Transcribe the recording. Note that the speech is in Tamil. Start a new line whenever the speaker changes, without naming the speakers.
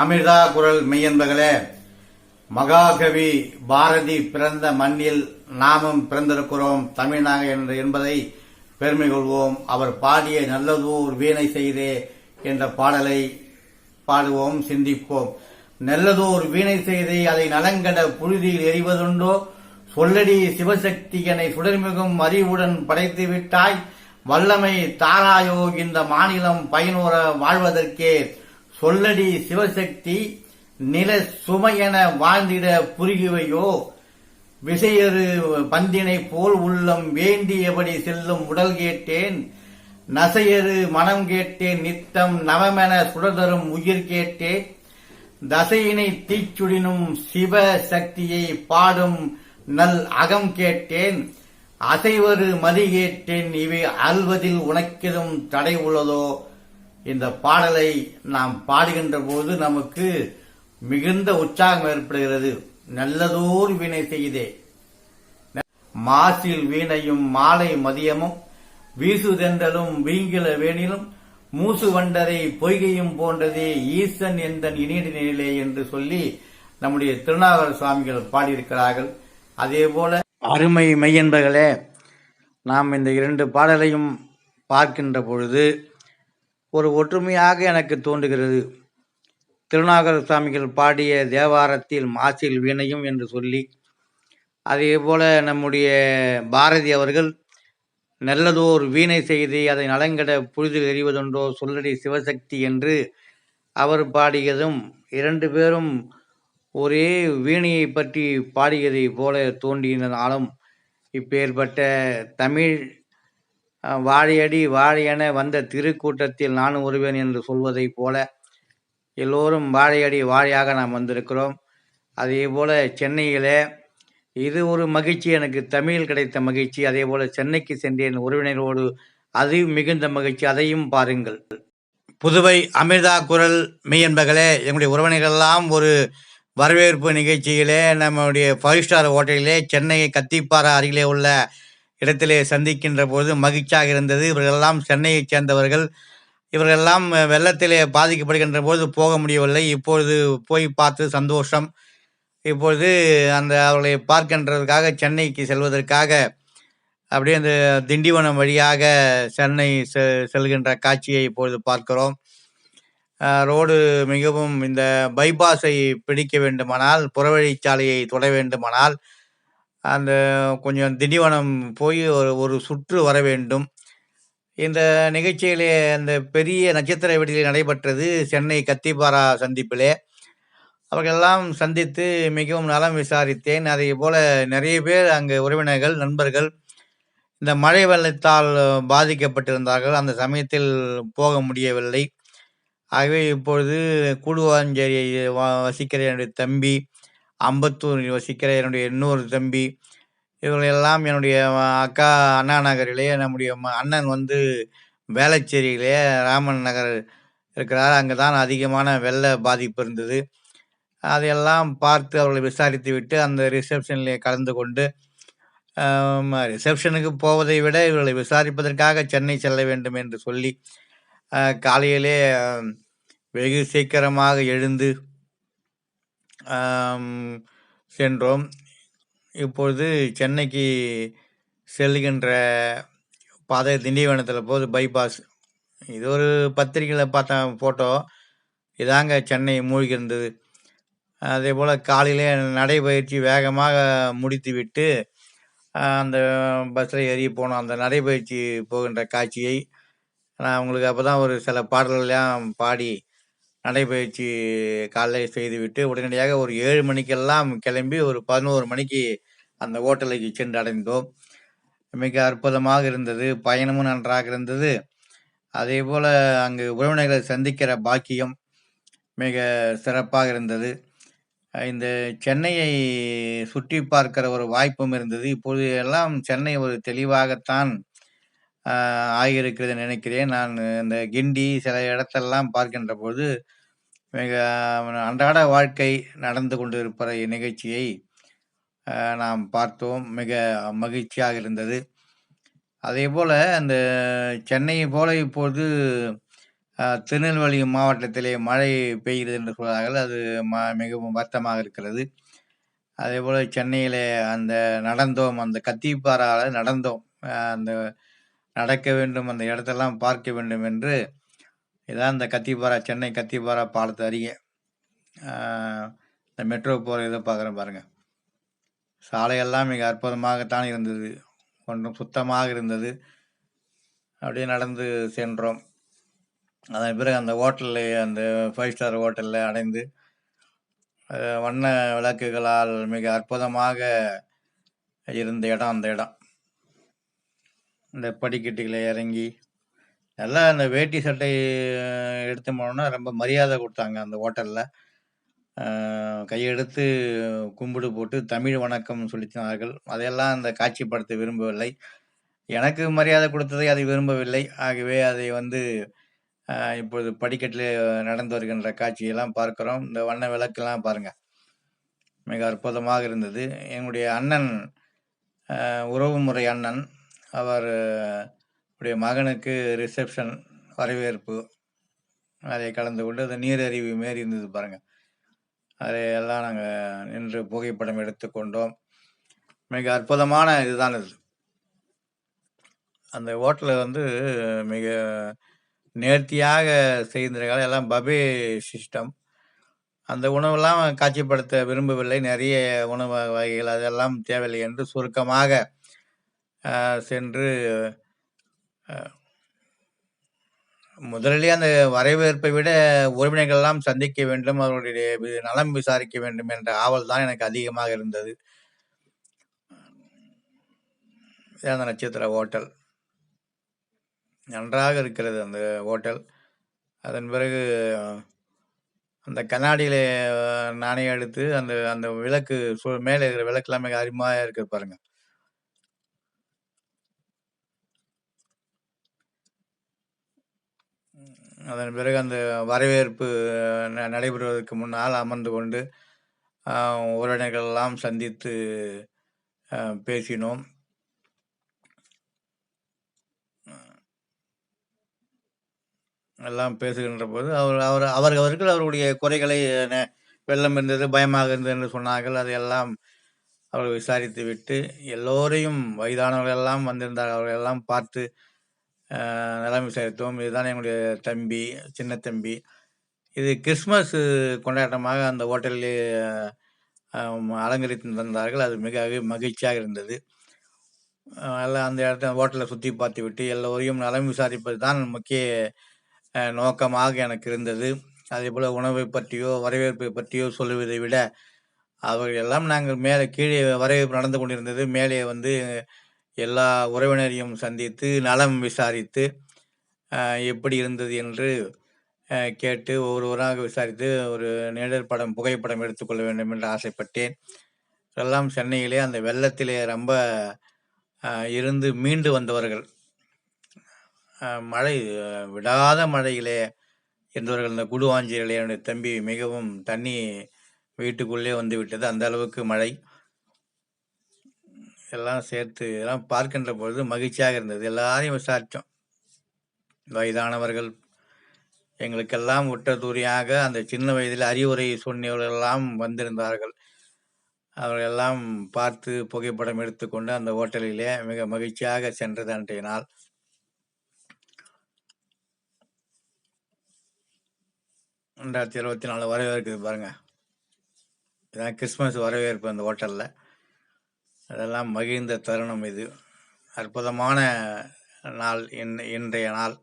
அமிர்தா குரல் மெய்யன்பர்களே மகாகவி பாரதி பிறந்த மண்ணில் நாமும் பிறந்திருக்கிறோம் தமிழ்நாக என்று என்பதை பெருமை கொள்வோம். அவர் பாடிய நல்லதோர் வீணை செய்தே என்ற பாடலை பாடுவோம் சிந்திப்போம். நல்லதோர் வீணை செய்தே அதை நலங்கட புழுதியில் எறிவதுண்டோ? சொல்லடி சிவசக்தி என்னை சுடர்மிகும் அறிவுடன் படைத்து விட்டாய். வல்லமை தாராயோ இந்த மாநிலம் பயனுற வாழ்வதற்கே. சொல்லடி சிவசக்தி நில சுமையென வாழ்ந்திட புரிகுவையோ விசையறு பந்தினை போல் உள்ளம் வேண்டியபடி செல்லும் உடல் கேட்டேன்? நசையறு மனம் கேட்டேன் நித்தம் நவமென சுடதரும் உயிர் கேட்டேன். தசையினை தீச்சுடினும் சிவ சக்தியை பாடும் நல் அகம் கேட்டேன். அசைவரு மதி கேட்டேன் இவை அல்வதில் உனக்கெதும் தடை உள்ளதோ? இந்த பாடலை நாம் பாடுகின்ற போது நமக்கு மிகுந்த உற்சாகம் ஏற்படுகிறது. நல்லதோர் வீணை செய்தே மாசில் வீணையும் மாலை மதியமும் வீசுதென்றலும் வீங்கில வேணிலும் மூசு வண்டரை பொய்கையும் போன்றதே ஈசன் எந்தன் இனியிலே என்று சொல்லி நம்முடைய திருநாகர சுவாமிகள் பாடியிருக்கிறார்கள். அதே போல அருமை மெய்யன்பர்களே நாம் இந்த இரண்டு பாடலையும் பார்க்கின்ற பொழுது ஒரு ஒற்றுமையாக எனக்கு தோன்றுகிறது. திருநாகர சுவாமிகள் பாடிய தேவாரத்தில் மாசில் வீணையும் என்று சொல்லி அதே போல நம்முடைய பாரதி அவர்கள் நல்லதோர் வீணை செய்து அதை நலங்கட புழுதில் எறிவதென்றோ சொல்லடி சிவசக்தி என்று அவர் பாடியதும் இரண்டு பேரும் ஒரே வீணையை பற்றி பாடியதை போல தோன்றினாலும் இப்பேற்பட்ட தமிழ் வாழையடி வாழையென வந்த திருக்கூட்டத்தில் நானும் ஒருவன் என்று சொல்வதைப் போல எல்லோரும் வாழையடி வாழையாக நாம் வந்திருக்கிறோம். அதே போல் சென்னையிலே இது ஒரு மகிழ்ச்சி எனக்கு தமிழில் கிடைத்த மகிழ்ச்சி. அதே போல் சென்னைக்கு சென்றேன் உறவினரோடு அது மிகுந்த மகிழ்ச்சி. அதையும் பாருங்கள். புதுவை அமிர்தா குரல் மெய்யன்பர்களே எங்களுடைய உறவினர்கள் எல்லாம் ஒரு வரவேற்பு நிகழ்ச்சியிலே நம்முடைய ஃபைவ் ஸ்டார் ஹோட்டலிலே சென்னை கத்திப்பாறை அருகிலே உள்ள இடத்திலே சந்திக்கின்ற போது மகிழ்ச்சியாக இருந்தது. இவர்களெல்லாம் சென்னையைச் சேர்ந்தவர்கள். இவர்களெல்லாம் வெள்ளத்திலே பாதிக்கப்படுகின்ற போது போக முடியவில்லை. இப்பொழுது போய் பார்த்து சந்தோஷம். இப்பொழுது அந்த அவர்களை பார்க்கின்றதுக்காக சென்னைக்கு செல்வதற்காக அப்படியே அந்த திண்டிவனம் வழியாக சென்னை செ செல்கின்ற காட்சியை இப்பொழுது பார்க்கிறோம். ரோடு மிகவும் இந்த பைபாஸை பிடிக்க வேண்டுமானால் புறவழிச்சாலையை தொட வேண்டுமானால் அந்த கொஞ்சம் திண்டிவனம் போய் ஒரு ஒரு சுற்று வர வேண்டும். இந்த நிகழ்ச்சியிலே அந்த பெரிய நட்சத்திர வெடியில் நடைபெற்றது சென்னை கத்திப்பாரா சந்திப்பிலே. அவர்களெல்லாம் சந்தித்து மிகவும் நலம் விசாரித்தேன். அதே போல் நிறைய பேர் அங்கே உறவினர்கள் நண்பர்கள் இந்த மழை வெள்ளத்தால் பாதிக்கப்பட்டிருந்தார்கள். அந்த சமயத்தில் போக முடியவில்லை. ஆகவே இப்பொழுது கூடுவாஞ்சேரியை வசிக்கிற என்னுடைய தம்பி அம்பத்தூரில் வசிக்கிற என்னுடைய இன்னொரு தம்பி இவர்களெல்லாம் என்னுடைய அக்கா அண்ணா நகரிலே நம்முடைய அண்ணன் வந்து வேளச்சேரியிலே ராமன் நகர் இருக்கிறார். அங்கே தான் அதிகமான வெள்ள பாதிப்பு இருந்தது. அதையெல்லாம் பார்த்து அவர்களை விசாரித்து விட்டு அந்த ரிசப்ஷனிலே கலந்து கொண்டு ரிசப்ஷனுக்கு போவதை விட இவர்களை விசாரிப்பதற்காக சென்னை செல்ல வேண்டும் என்று சொல்லி காலையிலே வெகு சீக்கிரமாக எழுந்து சென்றோம். இப்பொழுது சென்னைக்கு செல்கின்ற பாதை திண்டிவனத்தில் போது பைபாஸ் இது ஒரு பத்திரிக்கையில் பார்த்த ஃபோட்டோ இதாங்க சென்னை மூழ்கி இருந்தது. அதே போல் காலையிலே நடைபயிற்சி வேகமாக முடித்து விட்டு அந்த பஸ்ஸில் ஏறி போனோம் அந்த நடைபயிற்சி போகின்ற காட்சியை நான் உங்களுக்கு அப்போ தான் ஒரு சில பாடல்கள்லாம் பாடி நடைபயிற்சி காலைல செய்துவிட்டு உடனடியாக ஒரு ஏழு மணிக்கெல்லாம் கிளம்பி ஒரு பதினோரு மணிக்கு அந்த ஹோட்டலுக்கு சென்று அடைந்தோம். மிக அற்புதமாக இருந்தது. பயணமும் நன்றாக இருந்தது. அதே போல் அங்கு உறவினர்களை சந்திக்கிற பாக்கியம் மிக சிறப்பாக இருந்தது. இந்த சென்னையை சுற்றி பார்க்கிற ஒரு வாய்ப்பும் இருந்தது. இப்பொழுது எல்லாம் சென்னை ஒரு தெளிவாகத்தான் ஆஹ் ஆகியிருக்கிறது நினைக்கிறேன். நான் இந்த கிண்டி சில இடத்தெல்லாம் பார்க்கின்ற போது மிக அன்றாட வாழ்க்கை நடந்து கொண்டு நிகழ்ச்சியை நாம் பார்த்தோம். மிக மகிழ்ச்சியாக இருந்தது. அதே போல் அந்த சென்னையை போல இப்போது திருநெல்வேலி மாவட்டத்திலே மழை பெய்கிறது என்று சொல்கிறார்கள் அது ம மிகவும் வருத்தமாக இருக்கிறது. அதேபோல் சென்னையிலே அந்த நடந்தோம். அந்த கத்திப்பாறால் நடந்தோம். அந்த நடக்க வேண்டும் அந்த இடத்தெல்லாம் பார்க்க வேண்டும் என்று இதான் இந்த கத்திப்பாரா சென்னை கத்திபாரா பாலத்து அருகே. இந்த மெட்ரோ போகிற இதை பார்க்குறேன் பாருங்கள் சாலையெல்லாம் மிக அற்புதமாகத்தான் இருந்தது. ஒன்றும் சுத்தமாக இருந்தது. அப்படியே நடந்து சென்றோம். அதன் பிறகு அந்த ஹோட்டலில் அந்த ஃபைவ் ஸ்டார் ஹோட்டலில் அடைந்து வண்ண விளக்குகளால் மிக அற்புதமாக இருந்த இடம் அந்த இடம். இந்த படிக்கட்டுகளை இறங்கி எல்லாம் அந்த வேட்டி சட்டை எடுத்து போனோன்னா ரொம்ப மரியாதை கொடுத்தாங்க அந்த ஹோட்டலில். கையெடுத்து கும்பிடு போட்டு தமிழ் வணக்கம் சொல்லித்தினார்கள் அதையெல்லாம் அந்த காட்சிப்படுத்த விரும்பவில்லை. எனக்கு மரியாதை கொடுத்ததை அதை விரும்பவில்லை. ஆகவே அதை வந்து இப்பொழுது படிக்கட்டில் நடந்து வருகின்ற காட்சியெல்லாம் பார்க்குறோம். இந்த வண்ண விளக்கெல்லாம் பாருங்கள் மிக அற்புதமாக இருந்தது. என்னுடைய அண்ணன் உறவு உறவுமுறை அண்ணன் அவர் உடைய மகனுக்கு ரிசப்ஷன் வரவேற்பு அதை கலந்து கொண்டு அந்த நீரறிவு மாரி இருந்தது பாருங்க. அதையெல்லாம் நாங்கள் நின்று புகைப்படம் எடுத்துக்கொண்டோம் மிக அற்புதமான இதுதான் இது அந்த ஹோட்டலில் வந்து மிக நேர்த்தியாக செய்திருக்காங்க எல்லாம் பபே சிஸ்டம் அந்த உணவெல்லாம் காட்சிப்படுத்த விரும்பவில்லை. நிறைய உணவு வகைகள் அதெல்லாம் தேவையில்லை என்று சுருக்கமாக சென்று முதலிலே அந்த வரவேற்பை விட உறவினர்களெல்லாம் சந்திக்க வேண்டும் அவர்களுடைய நலம் விசாரிக்க வேண்டும் என்ற ஆவல் தான் எனக்கு அதிகமாக இருந்தது. அந்த நட்சத்திர ஹோட்டல் நன்றாக இருக்கிறது அந்த ஹோட்டல் அதன் பிறகு அந்த கண்ணாடியில் நாணயம் எடுத்து அந்த அந்த விளக்கு சு- மேலே இருக்கிற விளக்குலாம் மிக அருமையாக இருக்குது பாருங்கள் அதன் பிறகு அந்த வரவேற்பு ந- நடைபெறுவதற்கு முன்னால் அமர்ந்து கொண்டு உறவினர்களெல்லாம் உறவினர்கள் எல்லாம் சந்தித்து பேசினோம். எல்லாம் பேசுகின்ற போது அவர் அவர் அவர் அவர்கள் அவருடைய குறைகளை வெள்ளம் இருந்தது பயமாக இருந்தது என்று சொன்னார்கள். அதையெல்லாம் அவர்கள் விசாரித்து விட்டு எல்லோரையும் வயதானவர்கள் எல்லாம் வந்திருந்தார்கள். அவர்கள் எல்லாம் பார்த்து நிலைமை விசாரித்தோம் இதுதான் எங்களுடைய தம்பி சின்ன தம்பி. இது கிறிஸ்மஸ் கொண்டாட்டமாக அந்த ஹோட்டலில் அலங்கரித்து தந்தார்கள். அது மிக மகிழ்ச்சியாக இருந்தது. எல்லாம் அந்த இடத்த ஹோட்டலை சுற்றி பார்த்து விட்டு எல்லோரையும் நலம் விசாரிப்பது தான் முக்கிய நோக்கமாக எனக்கு இருந்தது. அதே போல் உணவை பற்றியோ வரவேற்பை பற்றியோ சொல்லுவதை விட அவர்கள் எல்லாம் நாங்கள் மேலே கீழே வரவேற்பு நடந்து கொண்டிருந்தது. மேலே வந்து எல்லா உறவினரையும் சந்தித்து நலம் விசாரித்து எப்படி இருந்தது என்று கேட்டு ஒவ்வொருவராக விசாரித்து ஒரு நிழற்படம் புகைப்படம் எடுத்துக்கொள்ள வேண்டும் என்று ஆசைப்பட்டேன். எல்லாம் சென்னையிலே அந்த வெள்ளத்திலே ரொம்ப இருந்து மீண்டு வந்தவர்கள். மழை விடாத மழையிலே இருந்தவர்கள். இந்த குடுவாஞ்சியிலே என்னுடைய தம்பி மிகவும் தண்ணி வீட்டுக்குள்ளே வந்து விட்டது. அந்த அளவுக்கு மழை. எல்லாம் சேர்த்து எல்லாம் பார்க்கின்ற பொழுது மகிழ்ச்சியாக இருந்தது. எல்லாரையும் விசாரித்தோம் வயதானவர்கள் எங்களுக்கெல்லாம் உற்றதூரியாக அந்த சின்ன வயதில் அறிவுரை சொன்னவர்கள் எல்லாம் வந்திருந்தார்கள். அவர்கள் எல்லாம் பார்த்து புகைப்படம் எடுத்துக்கொண்டு அந்த ஹோட்டலிலே மிக மகிழ்ச்சியாக சென்றது அன்றைய நாள். ரெண்டாயிரத்தி இருபத்தி நாலு வரவேற்குது பாருங்க. இதான் கிறிஸ்மஸ் வரவேற்பு அந்த ஹோட்டலில். அதெல்லாம் மகிழ்ந்த தருணம் இது. அற்புதமான நாள் இன் இன்றைய நாள்.